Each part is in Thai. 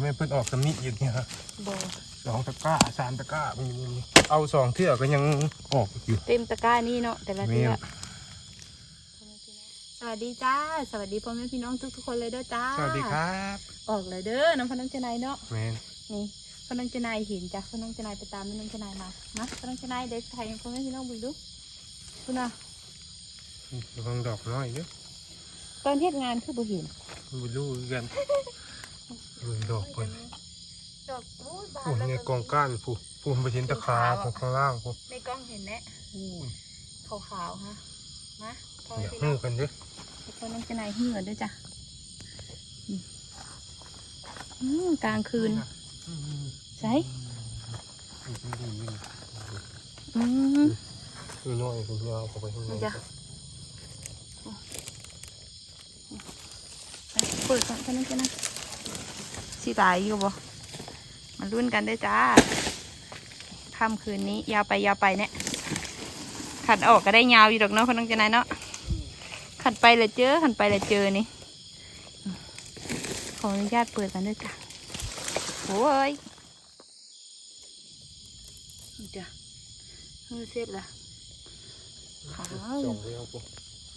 แม่นเพิ่นออกสำนิอยู่เนี่ยฮะบ่สองตะกร้าสามตะกร้ามันอยู่นี่เอาสองเทื่อก็ยังออกอยู่เต็มตะกร้านี่เนาะแต่ละแม่เทือนสวัสดีจ้า สวัสดีพ่อแม่พี่น้องทุกๆคนเลยเด้อจ้าสวัสดีครับออกเลยเด้อน้องพนังเจนายเนาะแม่นนี่พนังเจนายเห็นจ้ะพนังเจนายไปตามพนังเจนายมามาพนังเจนายเด็กไทยพ่อแม่พี่น้องบุญดูคุณน่ะระวังดอกน้อยเด้อตอนเทศงานคือบุเห็นบ่รู้คือกัน เบิ่งดอกเพิ่นดอกโอ้ยบาโอ้ยแล้วในกองก้านผู้ผู้ไปเห็นตะขาผู้ข้างล่างผู้ในกล้องเห็นแน่อู้ยขาวๆฮะมาพ่ออแม่ยากพี่น้ฮู้องกันเด้อพนังเจนายเหือด้วยจ้ะนี่อืมกลางคืนอืมใช่อืมอืมอืมอืมอืม คือน้อยคือยาวเข้าไปข้างในนี่จ้ะ ไปเปิดก่อนกันนะจ๊ะนะ สีตายอยู่บ่มาลุ้นกันได้อจ้าค่ำคืนนี้ ยาวไปยาวไปเนี่ยขันออกก็ได้ยาวอยู่ดอกเนาะคนน้องเจนายเนาะขันไปเลยเจอขันไปเลยเจอนี่ขออนุญาตเปิดกันด้วยจ้ะโอ้ยนี่จ้ะมือเสร็จละขาวส่งไปเอาผู้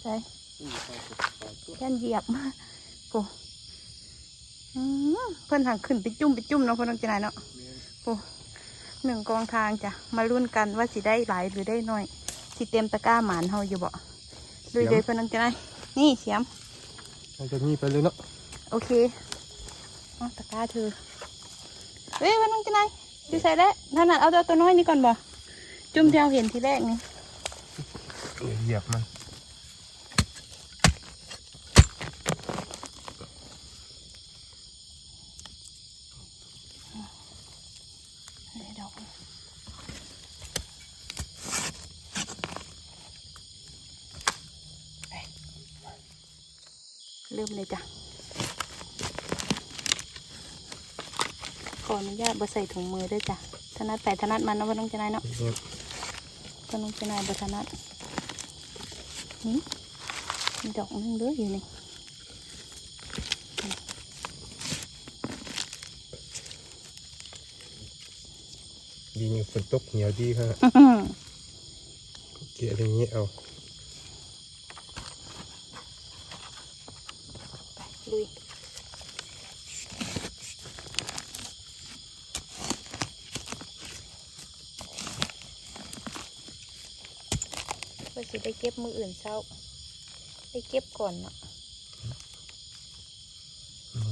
ใช่อืมเอาผู้เอาผู้แค่นเหยียบมาโอ้อืม เพิ่นทางขึ้นไปจุ่มไปจุ่มเนาะเพิ่นต้องจะไหนเนาะแม่นโอ้หนึ่งกองทางจ้ะ มาลุ้นกันว่าสิได้หลายหรือได้น้อยสิเต็มตะกร้าหมานเฮาอยู่บ่ดูเดี๋ยวเพิ่นต้องจะไหนนี่เสียมเราจะมีไปเลยเนาะ โอเคเอาตะกร้าเธอ เฮ้ยเพิ่นต้องจะไหนดูใส่แล้วถนัดเอาตัวตัวน้อยนี่ก่อนบ่ จุ่มที่เราเห็นทีแรกนี่เหยียบมัน ได้ดอกนี่ไปเริ่มเลยจ้ะ ขออนุญาตบ่ใส่ถุงมือด้วยจ้ะถนัดไปถนัดมันเนาะว่าน้องจะนายเนาะแม่นว่าน้องจะนายบ่ถนัดนี่มีดอกหนึงเด้ออยู่นี่ดีนี่ฝนตกเหนียวดีค่ะอื้อหือเกลี่ยอย่างนี้เอา ลุยว่าสิ ได้เก็บมืออื่นเช้าได้เก็บก่อนเนาะ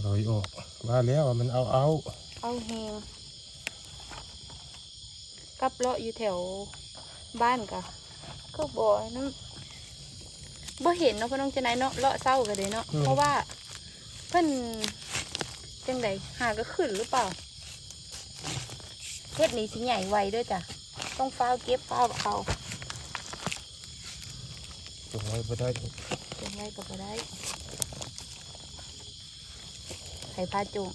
ลอยออกว่าแล้วว่ามันเอาเอา เอาแหงกับเลาะอยู่แถวบ้านกะก็บ่อนั่นบ่เห็นเนาะพ่อน้องจะไหนเนาะเลาะเศร้ากันเลยเนาะเพราะว่าเพิ่นจังไดหาก็ขึ้นหรือเปล่าเฮ็ดนี้สิใหญ่ไวเด้วยจ้ะต้องฟ้าวเก็บฟ้าวเอา ตรงไว้บ่ได้จังไรก็บ่ได้ไข่พาจุง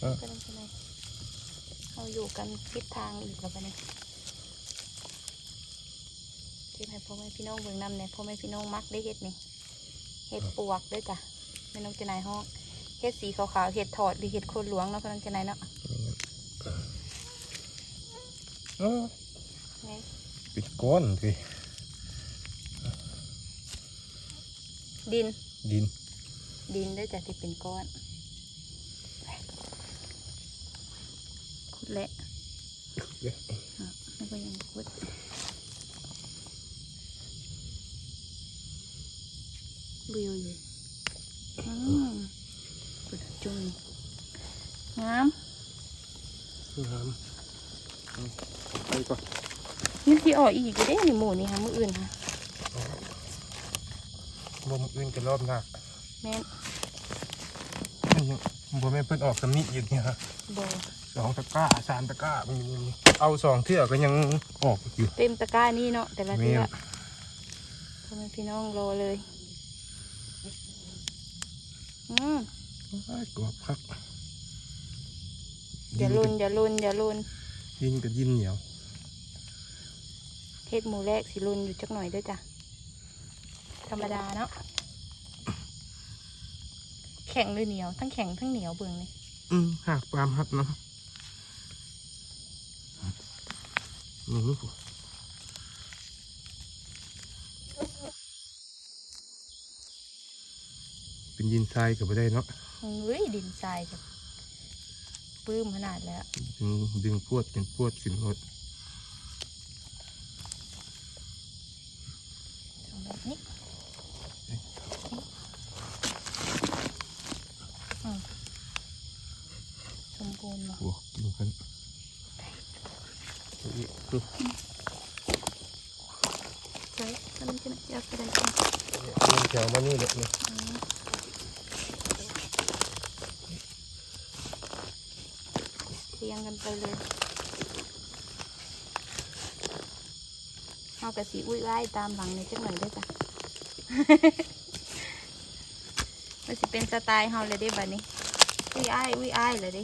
เออก็ต้องใช่ไหมเราอยู่กันทิศทางอีกแล้วปะเนี่ยเก็บให้พ่อแม่พี่น้องเบิ่งนำเนี่ยพ่อแม่พี่น้องมักได้เห็ดนี่เห็ดปวกด้วยจ้ะไม่น้องจะไหนายห้องเห็ดสีขาวๆเห็ดถอดหรือเห็ดโคนหลวงเนาะพ่อน้องจะไหนายเนาะเออไงปิดก้อนสิ ดิน ดิน ดินด้วยจ้ะที่เป็นก้อนไปขุดแหละเดี๋ยวอะแล้วก็ยังขุดวิวอยู่อืมขุดจุ่มงามน้ำเอาไปก่อนนี่ที่ออกอีกอยู่เด้นี่หมูนี่ค่ะมืออื่นค่ะ บ่มอื่นกันรอบหน้าแม่นมันยังบ่แม่นเพิ่นออกสำนิอยู่เนี่ยฮะบอสองตะกร้าสามตะกร้ามันอยู่นี่เอาสองเทื่อก็ยังออกอยู่เต็มตะกร้านี่เนาะแต่ละแม่เทือนพ่อแม่พี่น้องรอเลย อืมอ้ายกรอบครับอย่าลุนอย่าลุนอย่าลุนดินกับดินเหนียวเทศหมูแรกสิลุนอยู่จักหน่อยเด้วยจ้ะ ธรรมดาเนาะโอเคข็งหรือเหนียว ทั้งแข็งทั้งเหนียวเบิ่งนี่อืมหักปามหักเนาะนี่ผู้เป็นยินทรายกับไปได้เนาะเฮ้ยดินทรายกับปลื้มขนาดแล้ว ดึงดึงพวดเป็นพวดขึ้นรถทำแบบนี้อืมสมบูรณ์เนาะ บวกกินกันนี่คือ ใช่ตอนนี้จะอยากไปได้กันมันแถวมานี่เลยเนี่ยอืมเรียงกันไปเลยเอากระสีอุ้ยไล่ตามหลังในจังหน่อยได้อจ้ะมันสิเป็นสไตล์เฮาเลยได้บัดนี้อุ้ยอ้ายอุ้ยอ้ายเลยเดิ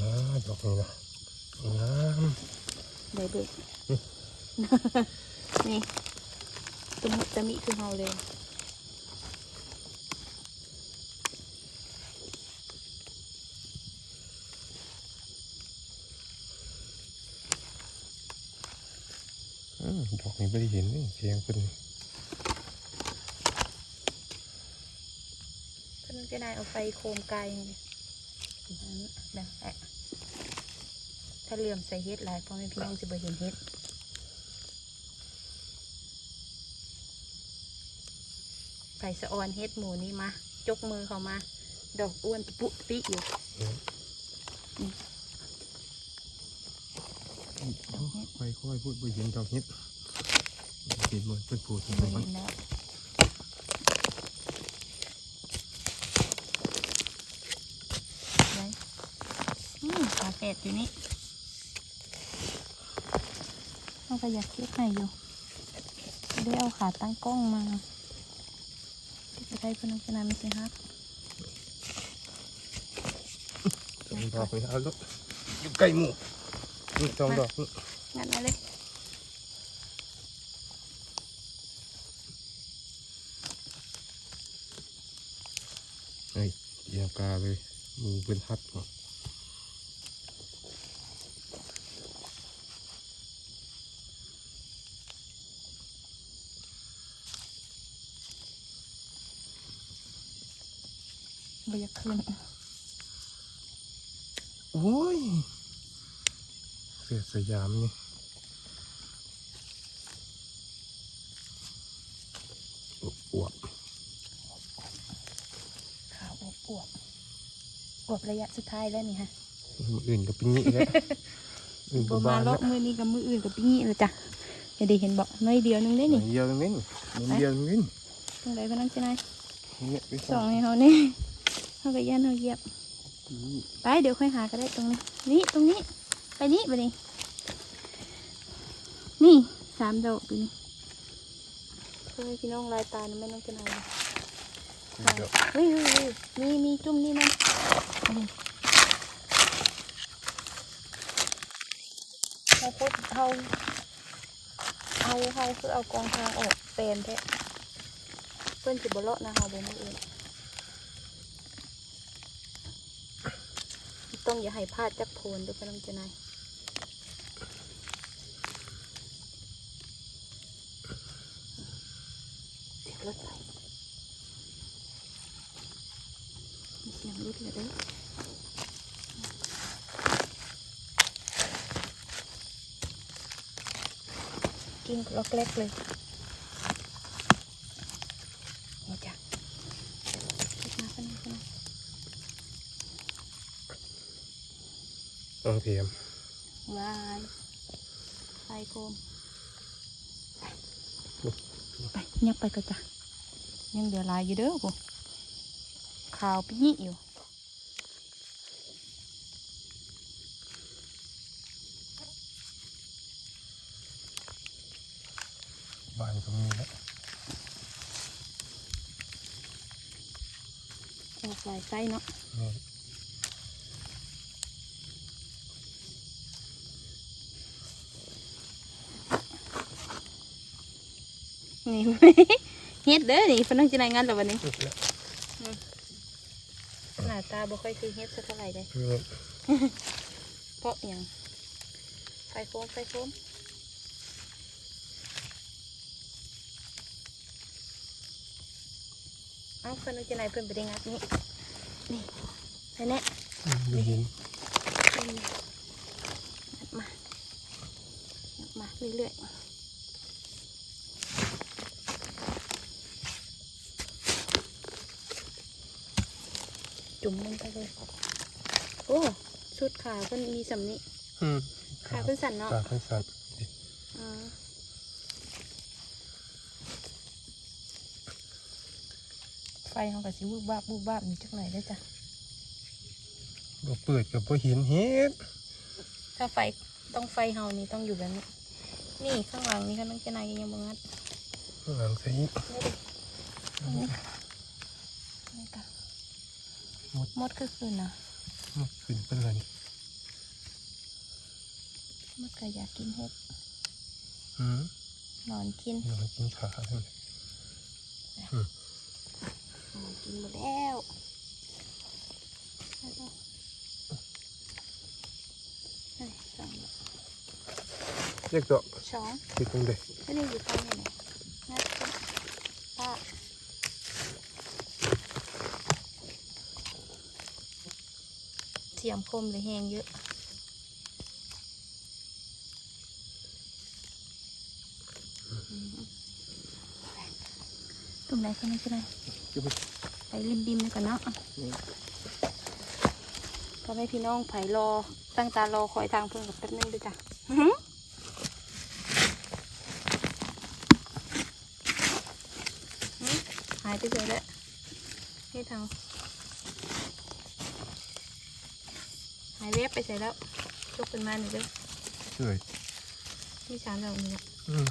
นะ ดอกนี่นะงามได้เบิกนี่ตมุตะมิคือเฮาเลยอืมดอกนี้ไม่ได้เห็นนี่เสียงเป็นเพิ่นจะนายเอาไฟโคมไกลนี่แบบแอะ ถ้าเหลื่อมใส่เฮ็ดหลายพ่อแม่พี่น้องสิบ่เห็นเฮ็ดไผ่สะออนเฮ็ดหมูนี่มา จกมือเข้ามา ดอกอ้วนตะปุตะปิอยู่ค่อยค่อยๆพูดไปเห็นดอกเห็ดเห็นมันเป็นผูดบ่มันเห็นแล้วได้อืมขาแฝดอยู่นี่ เราก็อยากเก็บให้อยู่ได้เอาขาตั้งกล้องมาที่จะได้เพนักงานไม่ใช่ฮักสองดอกนี่เอาลูกอยู่ใกล้หมู่นี่สองดอกนี่งั้นมาเลยเฮ้ยเอียงกาเลยหมูเป็นฮัดเนาะบ่อยากขึ้นโอ้ยเสียสยามนี่อวบขาวอวบอวบอวบระยะสุดท้ายแล้วนี่ฮะมืออื่นก็เป็นงี้แหละอื่นบ่บ่มาบานเลาะแล้วมือนี้กับมืออื่นกับปีนี้เลยจ้ะอย่าได้เห็นบอกน้อยเดียวนึงได้หนี่นึ่งเดียวนึงนี่หนึ่งเดียวนึงนี่ตรงไหนพนักงานเนี่ยไปสองให้เขาเนี่ย เขาก็ยันเขาเหยียบ ไปเดี๋ยวค่อยหาก็ได้ตรงนี้ นี่ตรงนี้ ไปนี่ไปนี่นี่สามดอกอยู่นี่เฮ้ยพี่น้องลายตานี่ไม่ต้องจะนายเดี๋ยวเฮ้ยเฮ้ยเฮ้ยมีมีจุ่มนี่มันเอาดิเราพูดเอาเอาเอาคือเอากองทางออกเป็นแท้เพื่อนจิบเลาะนะเฮาบ่มืออื่น ต้องอย่าให้พลาดจักโพนด้วยพระน้องเจนายเสียงรถไปมีเสียงรถเลยด้อกิ้งล็อกเล็กเลยนี่จ้ะขึ้นมาขึ้นมาขึ้นมา ต้องเทียมวายไฟโคมไปไปยับไปก็จ้ะยังเดือดลายอยู่เด้อกูขาวปิ๊ยี่อยู่บ้านก็มีแล้วออกลายไส้เนาะ นี่เว้ยเฮ็ดเด้อนี่เพนน้องจะไหนายงานแล้ววันนี้สุดแล้วหน้าตาบ่ค่อยคือเฮ็ดสักเท่าไหร่เลยคือเพราะหยังไฟโฟมไฟโฟมเอ้าเพนน้องจะไหนายเพิ่นไปได้งัดนี่นี่ไปแน่ไม่เห็นงัดมางัดมาเรื่อยๆ จุ่มลงไปเลย โอ้ชุดขาเพิ่นมีสำนี้อืมขาเพิ่นสั่นเนาะตาทั้งสันอ่าไฟเขากับสิบูบบ้าบบูบบ้าบนี่จักหน่อยได้อจ้ะบ่เปิดกับบ่เห็นเฮ็ดถ้าไฟต้องไฟเฮานี่ต้องอยู่แบบนี้ นี่ข้างหลังนี่ก็น้องเจนายยังบ่งัดข้างหลังใส่อีก นี่ดิตรงนี้นี่ค่ะ ห มดมดคือคืนนะหมดขึ้นเป็นไรนี่มดก็อยากกินเห็ดอืมนอนกินนอนกินขาทั้งนั้นนอนกินหมดแล้วเอาเอาเอ้ยสองเรียกตัวสองติดตรงใดก็นี่อยู่ตรงนี้นะงัดขึ้นป้า เสียมคมเลยแหงเยอะตรงไหนก็ไม่ใช่ไหมจะไปไปริมดิมนี่กันเนาะก็ให้พี่น้องไผ่รอ ตั้งตารอคอยทางเพื่อนกับแป๊บนึงด้วยจ้ะอื้อหือหือหายไปเลยแล้วให้ทางหาย เว็บไปเสร็จแล้วยกขึ้นมาหนึ่งเลยเฉยที่สามดอกนี้อืม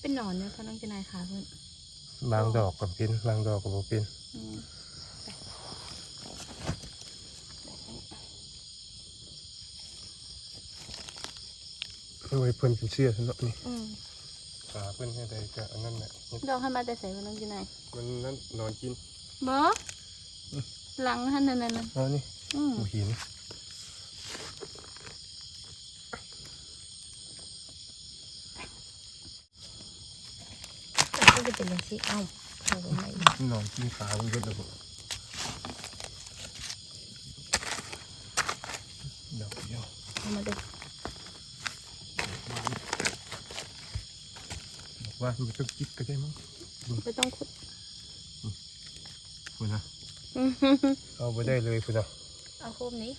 เป็นหนอนเนี่ยเขาต้องจะนายขาเพื่อนบางดอกกับเป็นบางดอกกับบ่เป็นอืม เอาไว้เพิ่นเป็นเชื่อซะเนาะนี่อืมขาเพิ่นให้ได้ก็อันนั้นแหละดอกให้มาแต่ใส่มันต้องจะนายมันนั่นนอนกินบอหลังท่านนั่นนั่นนั่นเอานี่อืมบ่เห็นก็จะเป็นอย่างนี้เอ้าเอาลงมาอีกนอนกินขามันก็ดอกดอกเดียวเอามาดู บอก ว่ามันต้องกิดก็ได้มั้งไม่ต้องขุดคุณนะเอาไปได้เลยคุณนะเอาโคมนี้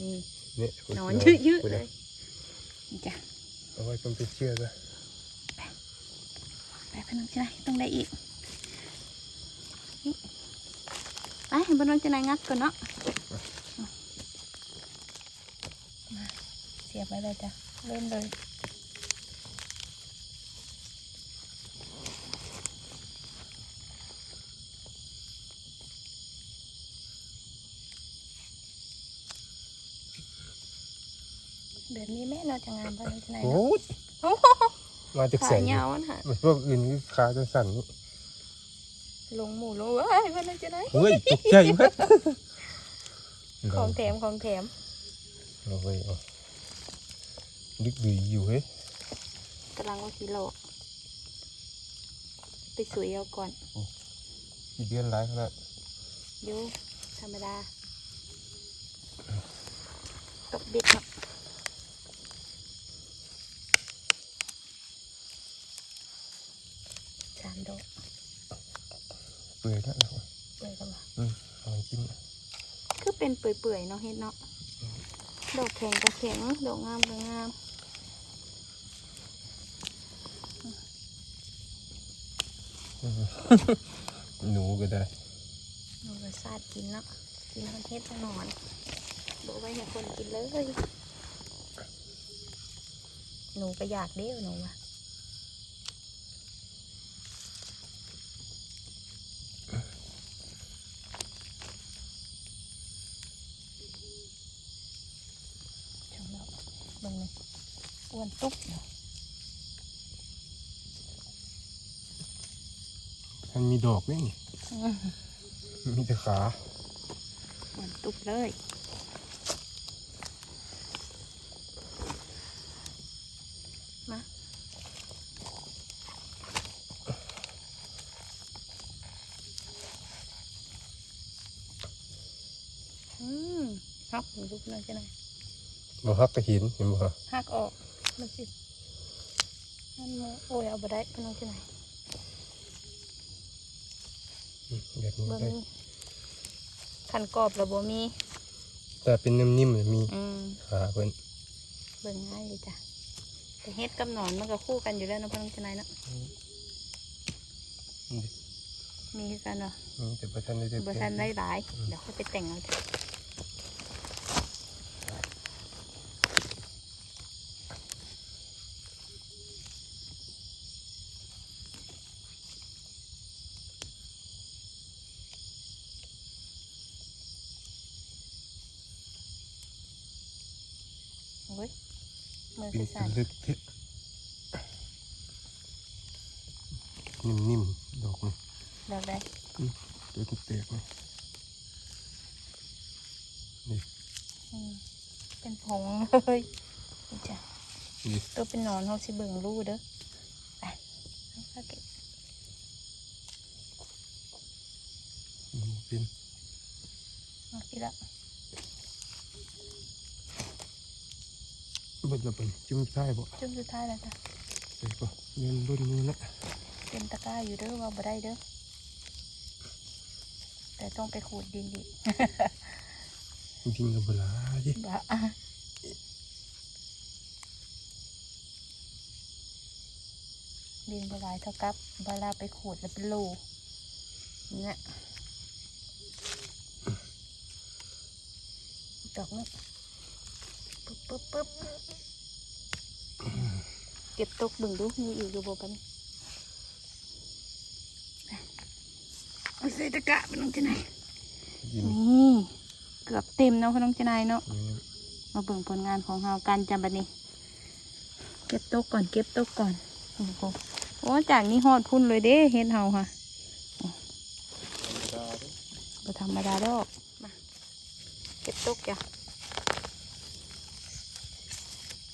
นี่เนี่ยนอนยืดๆเลยจ้ะเอาไว้เป็นเชื่อซะไปพนังจะนายต้องได้อีกไปพนังจะนายงัดก่อนเนาะมาเสียบไปเลยจ้ะเริ่มเลย แบบ นี้แม่เราจะงามพนังจะนายโอ้เนาะยโอ้โหมาจากขาแสนยาวนะฮะพวกอื่นนี่ขาจะสั่นนี่ลงหมูลงเว้ยพนังจะนายเฮ้ยตกใจเพิ่นของแถมของแถมเอาไว้เอาดึกดีอยู่เฮ้ยกำลังว่าสีโลกไปสวยเอาก่อนกี่เดือนไรขนาดอยูธรรมดาตกเบ็ดเนาะามดอกเปื่อยแล้วนะเปื่อยกันมาอืมเอาไปกินคือเป็นเปื่อยๆเนาะเฮ็ดเนาะดอกแข็งก็แข็งดอกงามก็งามหนูก็ได้หนูก็ซาดกินเนาะกินทั้งเฮ็ดทั้งหนอนบอกไว้ให้คนกินเลย หนูก็อยากเด้วหนูว่ะ เบิ่งนี่อ้วน ตุ๊บเนาะมันมีดอกด้วยนี่อื้อมีแต่ขาอ้วนตุ๊บเลยมาอืมฮักลูกนั่นใช่ไหมบ่ฮักกระหินเห็นบ่ฮะหักออก มันสิมันโมโอ้ยเอาไปได้พี่น้องที่ไหนอืมแบบนี้บ่ได้มีขันกรอบแล้วบ่มีแต่เป็นนิ่มๆเลยมีอืมขาเพิ่นเบิ่งง่ายเลยจ้ะแต่เฮ็ดกับหนอนมันก็คู่กันอยู่แล้วเนาะพี่น้องที่ไหนเนาะนี่มีคือกันเนาะมีแต่บ่ทันได้เด็ดบ่ทันได้หลาย เดี๋ยวค่อยไปแต่งเอาจ้ะ โอ้ยมือเป็นสั่นลึกเทะนิ่มๆดอกนี่ๆแล้วได้ตัวเตกๆนี่นี่อืมเป็นผงเลยนี่จ้ะนี่ตัวเป็นหนอนเขาสิเบิ่งรูเด้อไปเอาเข้าเก็บ อืมเป็น เอาทีละ เบิดละเป็นจิ้มใช่บ่จุ่มสุดท้ายแล้วจ้ะใส่ก็เงินรุ่นนี้นะเต็มตะกร้าอยู่เด้อว่าบ่ได้เด้อแต่ต้องไปขูดดินดิจริงๆกับเวลาดิบะอะดินบหลายเท่ากับเวลาไปขูดแล้วเป็นรูเนี่ยดอกนี้ปึ๊บปึ๊บปึ๊บ เก็บตกเบึงดูมีอีกอยู่บ่ปันเอาใส่ตะกร้าไปน้องเจนายยินนี่เกือบเต็มเนาะพี่น้องเจนายเนาะนี่มาเบิ่งผลงานของเรากันจำบัดนี้ เก็บตกก่อนเก็บตกก่อนโอ้โหโอ้จากนี้ฮอดพุ่นเลยเด้เฮ็ดเฮาค่ะบ่ธรรมดาดอกมาเก็บตกจ้ะ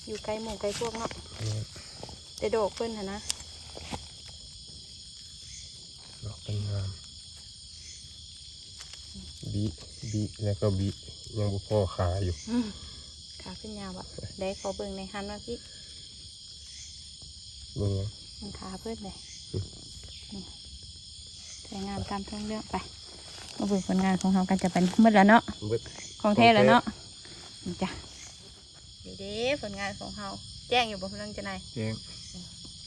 อยู่ไกลหมู่ไกลพวกเนาะนี่ แต่ดอกเพิ่นหะนะดอกเป็นงามบีบีแล้วก็บียังบ่พอขาอยู่อืมขาขึ้นยาวอะได้ขอเบิ่งในหันมาพี่เบิ่งยังมันขาเพิ่นเลยอืมนี่สวยงามตามท้องเรื่องไปมาเบิ่งผลงานของเรากันจะเป็นมืดแล้วเนาะเบิดของแท้แล้วเนาะนี่จ้ะดีเด้ผลงานของเราแจ้งอยู่บ่พนังจะนายแจ้ง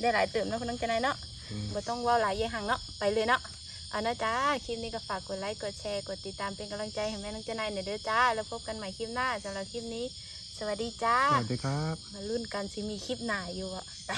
ได้หลายเติมเนาะพนังจะนายเนาะอืมบ่ต้องเว่าหลายเยี่ยหังเนาะไปเลยเนาะเอานะจ้าคลิปนี้ก็ฝากกดไลค์กดแชร์กดติดตามเป็นกำลังใจให้แม่น้องจะนายหน่อยเด้อจ้า แล้วพบกันใหม่คลิปหน้าสำหรับคลิปนี้ สวัสดีจ้าสวัสดีครับ มาลุ้นกันสิมีคลิปหน้าอยู่อะไป